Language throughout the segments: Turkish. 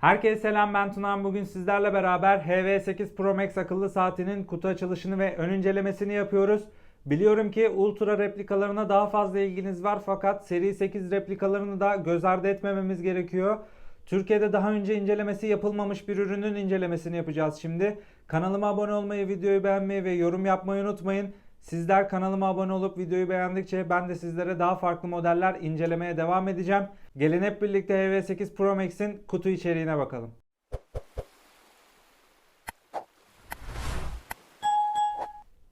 Herkese selam ben Tunan. Bugün sizlerle beraber HV8 Pro Max akıllı saatinin kutu açılışını ve ön incelemesini yapıyoruz. Biliyorum ki Ultra replikalarına daha fazla ilginiz var fakat seri 8 replikalarını da göz ardı etmememiz gerekiyor. Türkiye'de daha önce incelemesi yapılmamış bir ürünün incelemesini yapacağız şimdi. Kanalıma abone olmayı, videoyu beğenmeyi ve yorum yapmayı unutmayın. Sizler kanalıma abone olup videoyu beğendikçe ben de sizlere daha farklı modeller incelemeye devam edeceğim. Gelin hep birlikte HV8 Pro Max'in kutu içeriğine bakalım.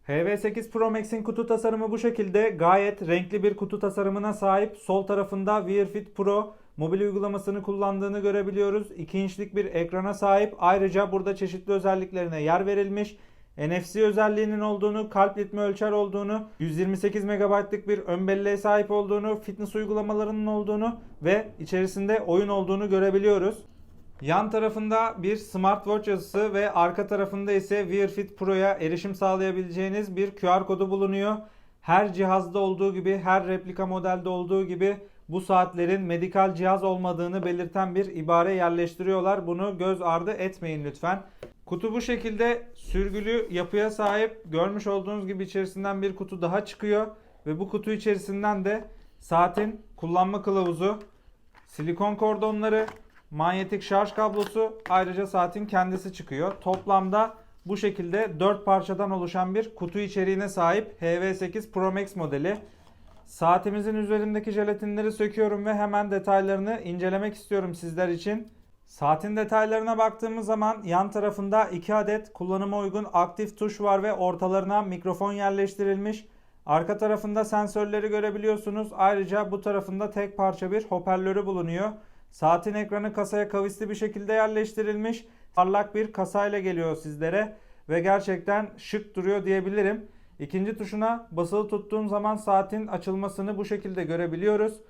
HV8 Pro Max'in kutu tasarımı bu şekilde. Gayet renkli bir kutu tasarımına sahip. Sol tarafında Wear Fit Pro mobil uygulamasını kullandığını görebiliyoruz. 2 inçlik bir ekrana sahip. Ayrıca burada çeşitli özelliklerine yer verilmiş. NFC özelliğinin olduğunu, kalp ritmi ölçer olduğunu, 128 MB'lık bir ön belleğe sahip olduğunu, fitness uygulamalarının olduğunu ve içerisinde oyun olduğunu görebiliyoruz. Yan tarafında bir smartwatch yazısı ve arka tarafında ise Wear Fit Pro'ya erişim sağlayabileceğiniz bir QR kodu bulunuyor. Her cihazda olduğu gibi, her replika modelde olduğu gibi bu saatlerin medikal cihaz olmadığını belirten bir ibare yerleştiriyorlar. Bunu göz ardı etmeyin lütfen. Kutu bu şekilde sürgülü yapıya sahip. Görmüş olduğunuz gibi içerisinden bir kutu daha çıkıyor. Ve bu kutu içerisinden de saatin kullanma kılavuzu, silikon kordonları, manyetik şarj kablosu ayrıca saatin kendisi çıkıyor. Toplamda bu şekilde 4 parçadan oluşan bir kutu içeriğine sahip HV8 Pro Max modeli. Saatimizin üzerindeki jelatinleri söküyorum ve hemen detaylarını incelemek istiyorum sizler için. Saatin detaylarına baktığımız zaman yan tarafında 2 adet kullanıma uygun aktif tuş var ve ortalarına mikrofon yerleştirilmiş. Arka tarafında sensörleri görebiliyorsunuz. Ayrıca bu tarafında tek parça bir hoparlörü bulunuyor. Saatin ekranı kasaya kavisli bir şekilde yerleştirilmiş. Parlak bir kasayla geliyor sizlere ve gerçekten şık duruyor diyebilirim. İkinci tuşuna basılı tuttuğum zaman saatin açılmasını bu şekilde görebiliyoruz.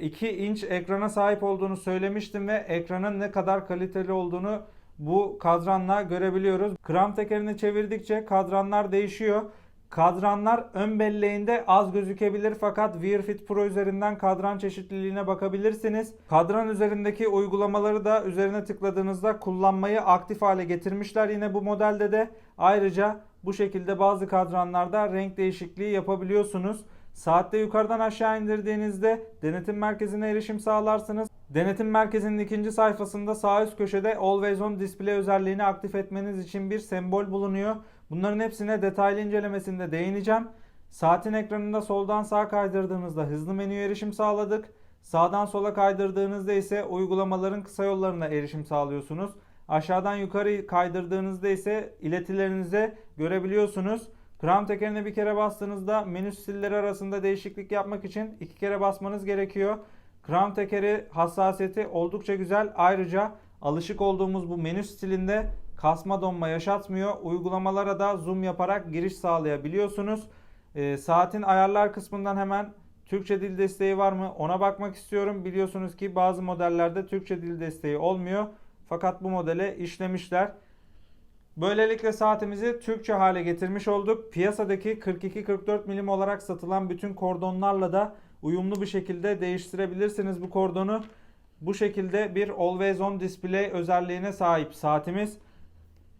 2 inç ekrana sahip olduğunu söylemiştim ve ekranın ne kadar kaliteli olduğunu bu kadranla görebiliyoruz. Kram tekerini çevirdikçe kadranlar değişiyor. Kadranlar ön belleğinde az gözükebilir fakat Wear Fit Pro üzerinden kadran çeşitliliğine bakabilirsiniz. Kadran üzerindeki uygulamaları da üzerine tıkladığınızda kullanmayı aktif hale getirmişler yine bu modelde de. Ayrıca bu şekilde bazı kadranlarda renk değişikliği yapabiliyorsunuz. Saatte yukarıdan aşağı indirdiğinizde denetim merkezine erişim sağlarsınız. Denetim merkezinin ikinci sayfasında sağ üst köşede Always On Display özelliğini aktif etmeniz için bir sembol bulunuyor. Bunların hepsine detaylı incelemesinde değineceğim. Saatin ekranında soldan sağa kaydırdığınızda hızlı menüye erişim sağladık. Sağdan sola kaydırdığınızda ise uygulamaların kısa yollarına erişim sağlıyorsunuz. Aşağıdan yukarı kaydırdığınızda ise iletilerinizi görebiliyorsunuz. Crown tekerine bir kere bastığınızda menü stilleri arasında değişiklik yapmak için iki kere basmanız gerekiyor. Crown tekeri hassasiyeti oldukça güzel. Ayrıca alışık olduğumuz bu menü stilinde kasma donma yaşatmıyor. Uygulamalara da zoom yaparak giriş sağlayabiliyorsunuz. E, saatin ayarlar kısmından hemen Türkçe dil desteği var mı ona bakmak istiyorum. Biliyorsunuz ki bazı modellerde Türkçe dil desteği olmuyor. Fakat bu modele işlemişler. Böylelikle saatimizi Türkçe hale getirmiş olduk. Piyasadaki 42-44 milim olarak satılan bütün kordonlarla da uyumlu bir şekilde değiştirebilirsiniz bu kordonu. Bu şekilde bir Always On Display özelliğine sahip saatimiz.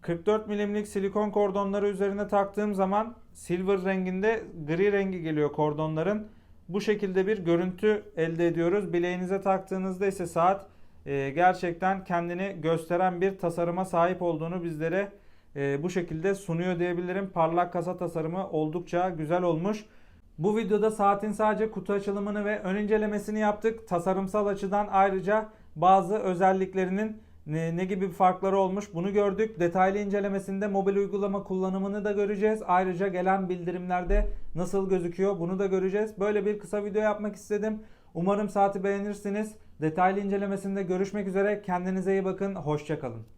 44 milimlik silikon kordonları üzerine taktığım zaman silver renginde gri rengi geliyor kordonların. Bu şekilde bir görüntü elde ediyoruz. Bileğinize taktığınızda ise saat e, gerçekten kendini gösteren bir tasarıma sahip olduğunu bizlere e, bu şekilde sunuyor diyebilirim. Parlak kasa tasarımı oldukça güzel olmuş. Bu videoda saatin sadece kutu açılımını ve ön incelemesini yaptık. Tasarımsal açıdan ayrıca bazı özelliklerinin ne, ne gibi farkları olmuş bunu gördük. Detaylı incelemesinde mobil uygulama kullanımını da göreceğiz. Ayrıca gelen bildirimlerde nasıl gözüküyor bunu da göreceğiz. Böyle bir kısa video yapmak istedim. Umarım saati beğenirsiniz. Detaylı incelemesinde görüşmek üzere. Kendinize iyi bakın. Hoşçakalın.